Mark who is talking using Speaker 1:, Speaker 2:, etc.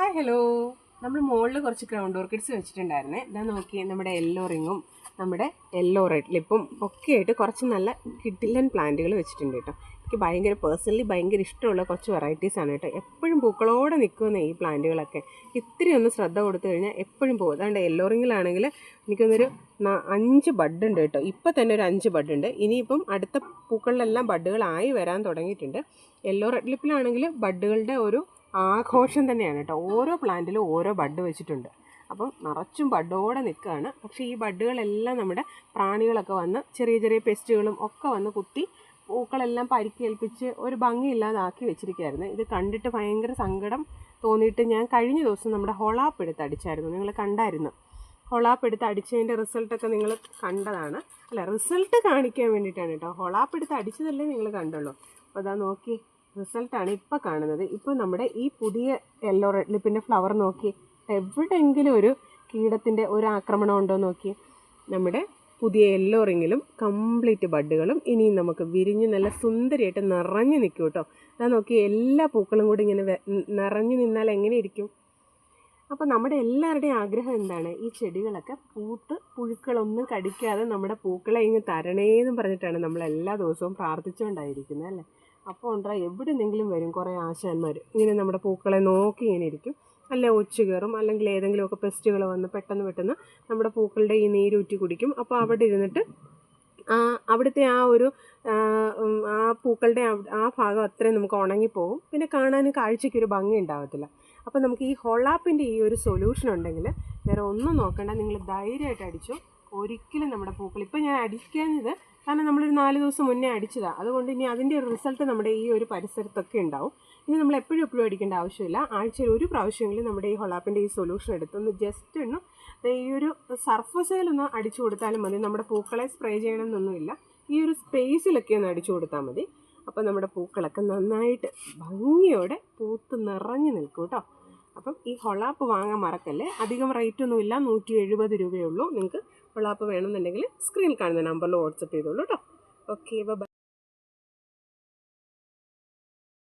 Speaker 1: Hi hello നമ്മൾ മുകളിൽ കുറച്ച് ഗ്രൗണ്ട് ഓർക്കിഡ്സ് വെച്ചിട്ടുണ്ടായിരുന്നേ. ഇതാ നോക്കി നമ്മുടെ യെല്ലോ റിങ്ങും നമ്മുടെ യെല്ലോ റെഡ് ലിപ്പും ഒക്കെ ആയിട്ട് കുറച്ച് നല്ല കിഡിലൻ പ്ലാന്റുകൾ വെച്ചിട്ടുണ്ട് കേട്ടോ. എനിക്ക് ഭയങ്കര പേഴ്സണലി ഭയങ്കര ഇഷ്ടമുള്ള കുറച്ച് വെറൈറ്റീസാണ് കേട്ടോ. എപ്പോഴും പൂക്കളോടെ നിൽക്കുന്ന ഈ പ്ലാന്റുകളൊക്കെ. ഇത്തിരി ഒന്ന് ശ്രദ്ധ കൊടുത്തു കഴിഞ്ഞാൽ എപ്പോഴും പോകും. അതുകൊണ്ട് യെല്ലോ റിങ്ങിലാണെങ്കിൽ എനിക്കൊന്നൊരു അഞ്ച് ബഡ് ഉണ്ട് കേട്ടോ. ഇപ്പം തന്നെ ഒരു അഞ്ച് ബഡ് ഉണ്ട്. ഇനിയിപ്പം അടുത്ത പൂക്കളിലെല്ലാം ബഡുകളായി വരാൻ തുടങ്ങിയിട്ടുണ്ട്. യെല്ലോ റെഡ് ലിപ്പിലാണെങ്കിൽ ബഡുകളുടെ ഒരു ആഘോഷം തന്നെയാണ് കേട്ടോ ഓരോ പ്ലാന്റിലും ഓരോ ബഡ് വെച്ചിട്ടുണ്ട്. അപ്പം നിറച്ചും ബഡോടെ നിൽക്കുകയാണ് പക്ഷേ ഈ ബഡുകളെല്ലാം നമ്മുടെ പ്രാണികളൊക്കെ വന്ന് ചെറിയ ചെറിയ പെസ്റ്റുകളും ഒക്കെ വന്ന് കുത്തി പൂക്കളെല്ലാം പരിക്കേൽപ്പിച്ച് ഒരു ഭംഗിയില്ലാതാക്കി വെച്ചിരിക്കുകയായിരുന്നു. ഇത് കണ്ടിട്ട് ഭയങ്കര സങ്കടം തോന്നിയിട്ട് ഞാൻ കഴിഞ്ഞ ദിവസം നമ്മുടെ ഹൊളാപ്പ് എടുത്ത് അടിച്ചായിരുന്നു. നിങ്ങൾ കണ്ടായിരുന്നു? ഹൊളാപ്പ് എടുത്ത് അടിച്ചതിന്റെ റിസൾട്ടൊക്കെ നിങ്ങൾ കണ്ടതാണ്. അല്ല റിസൾട്ട് കാണിക്കാൻ വേണ്ടിയിട്ടാണ് കേട്ടോ ഹൊളാപ്പ് എടുത്ത് അടിച്ചതല്ലേ നിങ്ങൾ കണ്ടുള്ളൂ. അപ്പോൾ അതാ നോക്കി. റിസൾട്ടാണ് ഇപ്പോൾ കാണുന്നത്. ഇപ്പോൾ നമ്മുടെ ഈ പുതിയ യെല്ലോ റെഡ് ലിപ്പിന്റെ ഫ്ലവർ നോക്കി എവിടെയെങ്കിലും ഒരു കീടത്തിന്റെ ഒരു ആക്രമണം ഉണ്ടോ നോക്കി നമ്മുടെ പുതിയ യെല്ലോ റിങ്ങിലും കംപ്ലീറ്റ് ബഡുകളും ഇനിയും നമുക്ക് വിരിഞ്ഞ് നല്ല സുന്ദരിയായിട്ട് നിറഞ്ഞു നിൽക്കും കേട്ടോ. അതാ നോക്കി എല്ലാ പൂക്കളും കൂടി ഇങ്ങനെ നിറഞ്ഞു നിന്നാൽ എങ്ങനെ ഇരിക്കും? അപ്പോൾ നമ്മുടെ എല്ലാവരുടെയും ആഗ്രഹം എന്താണ്? ഈ ചെടികളൊക്കെ പൂത്ത് പുഴുക്കളൊന്നും കടിക്കാതെ നമ്മുടെ പൂക്കളെ ഇങ്ങ് തരണേന്നും പറഞ്ഞിട്ടാണ് നമ്മൾ എല്ലാ ദിവസവും പ്രാർത്ഥിച്ചുകൊണ്ടായിരിക്കുന്നത് അല്ലേ? അപ്പോൾ ഉണ്ടാ എവിടെ നിന്നെങ്കിലും വരും കുറേ ആശാന്മാർ ഇങ്ങനെ നമ്മുടെ പൂക്കളെ നോക്കി ഇങ്ങനെ ഇരിക്കും. അല്ല ഒച്ച കയറും. അല്ലെങ്കിൽ ഏതെങ്കിലുമൊക്കെ പെസ്റ്റുകൾ വന്ന് പെട്ടെന്ന് പെട്ടെന്ന് നമ്മുടെ പൂക്കളുടെ ഈ നീരൂറ്റി കുടിക്കും. അപ്പോൾ അവിടെ ഇരുന്നിട്ട് ആ അവിടുത്തെ ആ ഒരു ആ, പൂക്കളുടെ ആ ഭാഗം അത്രയും നമുക്ക് ഉണങ്ങിപ്പോവും. പിന്നെ കാണാനും കാഴ്ചയ്ക്ക് ഒരു ഭംഗി ഉണ്ടാവത്തില്ല. അപ്പോൾ നമുക്ക് ഈ ഹൊളാപ്പിന്റെ ഈ ഒരു സൊല്യൂഷൻ ഉണ്ടെങ്കിൽ വേറെ ഒന്നും നോക്കണ്ട. നിങ്ങൾ ധൈര്യമായിട്ട് അടിച്ചു. ഒരിക്കലും നമ്മുടെ പൂക്കൾ ഇപ്പം ഞാൻ അടിക്കാഞ്ഞത് കാരണം നമ്മളൊരു നാല് ദിവസം മുന്നേ അടിച്ചതാണ് അതുകൊണ്ട് ഇനി അതിന്റെ റിസൾട്ട് നമ്മുടെ ഈ ഒരു പരിസരത്തൊക്കെ ഉണ്ടാവും. ഇനി നമ്മൾ എപ്പോഴും എപ്പോഴും അടിക്കേണ്ട ആവശ്യമില്ല. ആഴ്ചയിൽ ഒരു പ്രാവശ്യമെങ്കിലും നമ്മുടെ ഈ ഹൊളാപ്പിന്റെ ഈ സൊല്യൂഷൻ എടുത്തൊന്ന് ജസ്റ്റ് ഒന്ന് ഈ ഒരു സർഫസയിലൊന്ന് അടിച്ചു കൊടുത്താലും മതി. നമ്മുടെ പൂക്കളെ സ്പ്രേ ചെയ്യണമെന്നൊന്നുമില്ല ഈ ഒരു സ്പേസിലൊക്കെ ഒന്ന് അടിച്ചു കൊടുത്താൽ മതി. അപ്പോൾ നമ്മുടെ പൂക്കളൊക്കെ നന്നായിട്ട് ഭംഗിയോടെ പൂത്ത് നിറഞ്ഞു നിൽക്കും കേട്ടോ. അപ്പം ഈ ഹൊളാപ്പ് വാങ്ങാൻ മറക്കല്ലേ? അധികം റേറ്റൊന്നുമില്ല നൂറ്റി എഴുപത് രൂപയേ ഉള്ളൂ. നിങ്ങൾക്ക് ഹൊളാപ്പ് വേണമെന്നുണ്ടെങ്കിൽ സ്ക്രീനിൽ കാണുന്ന നമ്പറിൽ വാട്സപ്പ് ചെയ്തോളൂ കേട്ടോ. Okay bye